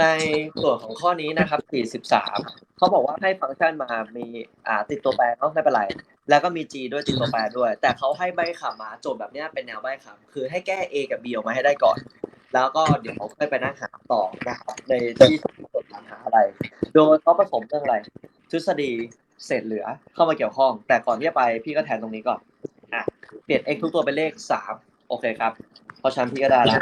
ในส่วนของข้อนี้นะครับ 43 เขาบอกว่าให้ฟังก์ชันมา มีอ่าติดตัวแปรเนาะไม่เป็นไร แล้วก็มี G ด้วยติดตัวแปรด้วย แต่เขาให้ใบคำมาโจทย์แบบเนี้ยเป็นแนวใบคำคือให้แก้ A กับ B ออกมาให้ได้ก่อน แล้วก็เดี๋ยวเขาค่อยไปนั่งหาต่อนะครับในที่จดหาอะไร โดยเขาผสมเรื่องอะไร ทฤษฎีเศษเหลือเข้ามาเกี่ยวข้อง แต่ก่อนที่จะไปพี่ก็แทนตรงนี้ก่อนอะเปลี่ยน x ทุกตัวเป็นเลขสามโอเคครับ เพราะฉะนั้นพี่ก็ได้แล้ว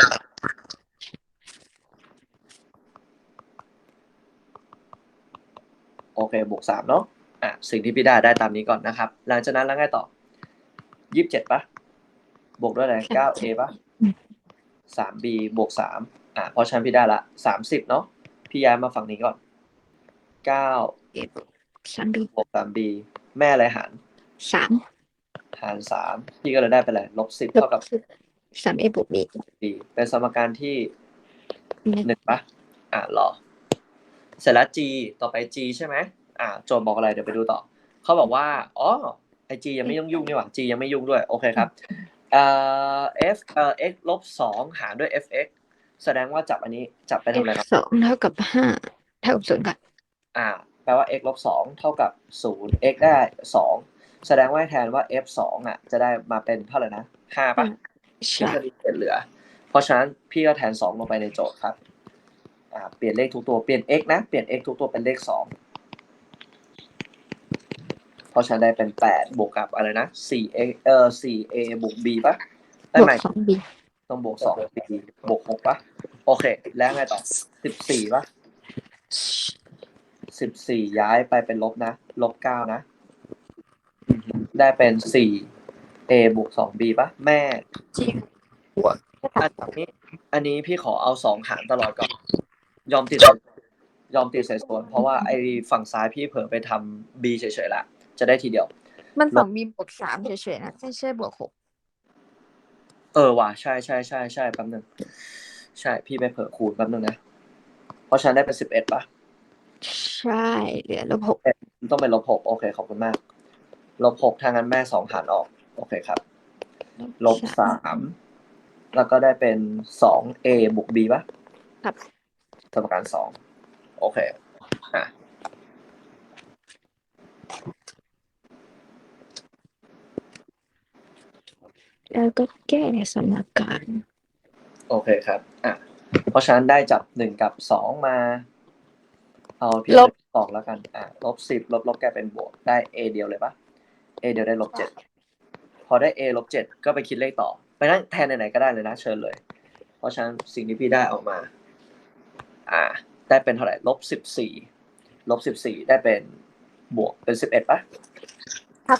โอเคบวกสามเนาะอะสิ่งที่พี่ได้ได้ตามนี้ก่อนนะครับ หลังจากนั้นแล้วไงต่อยี่สิบเจ็ดปะบวกด้วยอะไรเก้า a ปะสาม b บวกสามอะเพราะฉะนั้นพี่ได้ละสามสิบเนาะพี่ย้ายมาฝั่งนี้ก่อนเก้าเอ็ดสามบีบวกสาม b แม่อะไรหารสามหารสามพี่ก็เลยได้ไปเลยลบสิบลเท่าบกับสามเอบวกบี b เป็นสมการที่หนึ่งหนึ่งปะอะรอ เสร็จแล้ว g ต่อไป g ใช่ไหมอะโจทย์บอกอะไรเดี๋ยวไปดูต่อเขาบอกว่าอ๋อไอ g ยังไม่ยุ่งยุ่งนี่หว่า g ยังไม่ยุ่งด้วยโอเคครับเอ่อ f เอ่อ x ลบสองหารด้วย fx แสดงว่าจับอันนี้จับไปทำอะไรครับสองเท่ากับห้าเท่ากับศูนย์ค่ะอ่าแปลว่า x ลบสองเท่ากับศูนย์ x ได้สองแสดงว่าให้แทนว่า f สองอะ จะได้มาเป็นเท่าไหร่นะห้าปะทฤใช่ษฎีเศษเหลือ เพราะฉะนั้นพี่ก็แทนสองลงไปในโจทย์ครับอ่า เปลี่ยนเลขทุกตัวเปลี่ยน x นะ เปลี่ยน x ทุกตัวเป็นเลขสองเพราะฉะนั้นได้เป็นแปดบวกกับอะไรนะสี่เอเออสี่เอบวก b ปะได้บวไหมกสองบีต้องบวกสอง b บวกหกปะโอเค แล้วไงต่อสิบสี่ปะสิบสี่ย้ายไปเป็นลบนะ ลบเก้านะ ได้เป็นสี่ a บวกสอง b ปะแม่จีบวกอันนี้ อันนี้พี่ขอเอาสองหารตลอดก่อน ยอมติดยอมติดใส่ส่วนเพราะว่าไอ้ฝั่งซ้ายพี่เผลอไปทำ b เฉยๆละจะได้ทีเดียว มันสองบีบวกสามเฉยๆนะไม่ใช่บวกหกเออว่ะใช่ใช่ใช่ใช่แป๊บนึงใช่พี่ไปเผลอคูณแป๊บนึงนะเพราะฉะนั้นได้เป็นสิบเอ็ดป่ะใช่เหลือลบหกต้องเป็นลบหกโอเคขอบคุณมากลบหกถ้างั้นแม่สองหารออก โอเคครับลบสามแล้วก็ได้เป็นสอง a บวก b ป่ะครับ สมการสองโอเคอะแล้วก็แก้สมการ โอเคครับอะเพราะฉะนั้นได้จับหนึ่งกับสองมา เอาเพียงลบ สองแล้วกันอะลบสิบลบลบกลายเป็นบวกได้ a เดียวเลยปะ a เดียวได้ลบเจ็ดพอได้ a ลบเจ็ดก็ไปคิดเลขต่อ ไปนั่งแทนไหนๆก็ได้เลยนะเชิญเลย เพราะฉะนั้นสิ่งที่พี่ได้ออกมา อ่า ได้เป็นเท่าไหร่ลบสิบสี่ลบสิบสี่ได้เป็นบวกเป็นสิบเอ็ดปะครับ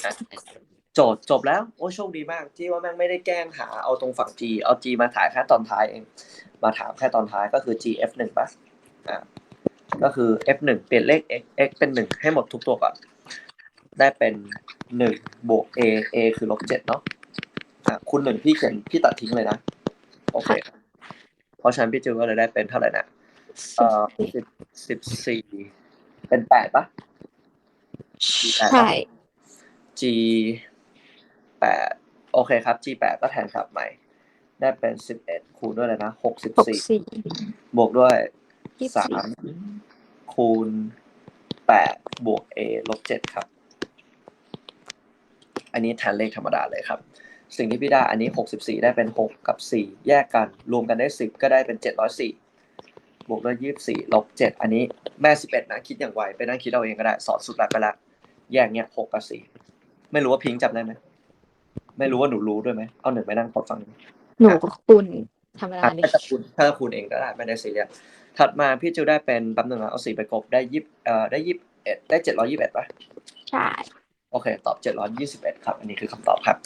โจทย์จบแล้ว โอ้โชคดีมากที่ว่าแม่งไม่ได้แกล้งหาเอาตรงฝั่ง G เอา G มาถ่ายแค่ตอนท้ายเอง มาถามแค่ตอนท้ายก็คือ G F หนึ่งป่ะอ่าก็คือ F หนึ่งเปลี่ยนเลข x x เป็นหนึ่งให้หมดทุกตัวก่อนได้เป็นหนึ่งบวก a a คือลบเจ็ดเนาะอะคูณหนึ่งพี่เขียนพี่ตัดทิ้งเลยนะ โอเค เพราะฉะนั้นพี่จิวก็เลยได้เป็นเท่าไหร่นะ เอ่อสิบสิบสี่เป็นแปดป่ะใช่ G แปดโอเคครับ G แปดก็แทนกลับใหม่ ได้เป็นสิบเอ็ดคูณด้วยเลยนะหกสิบหกสี่สี่บวกด้วยยี่สิบสาสี่มคูณแปดบวก a ลบเจ็ดครับ อันนี้แทนเลขธรรมดาเลยครับ สิ่งที่พี่ได้อันนี้หกสิบสี่ได้เป็นหกกับสี่แยกกัน รวมกันได้สิบก็ได้เป็นเจ็ดร้อยสี่บ วกด้วยยี่สิบสี่ลบเจ็ดอันนี้แม่สิบเอ็ดนะคิดอย่างไวไปนั่งคิดเอาเองก็ได้สอนสุดหลักไปละแยกเนี้ยหกกับสี่ไม่รู้ว่าพิงค์จำได้ไหมไม่รู้ว่าหนูรู้ด้วยไหมเอาหนึ่งไปนั่งกดฟังหนูก็คูณธรรมดาอะเลยถ้าจะคูณถ้าจะคูณเองก็ได้ไม่ได้ซีเรียสถัดมาพี่จิวได้เป็นแป๊บนึงนะเอาสี่ไปกบได้ยี่เอ่อได้ยี่เอ็ดได้เจ็ดร้อยยี่สิบเอ็ดป่ะใช่โอเค ตอบเจ็ดร้อยยี่สิบเอ็ดครับ อันนี้คือคำตอบครับ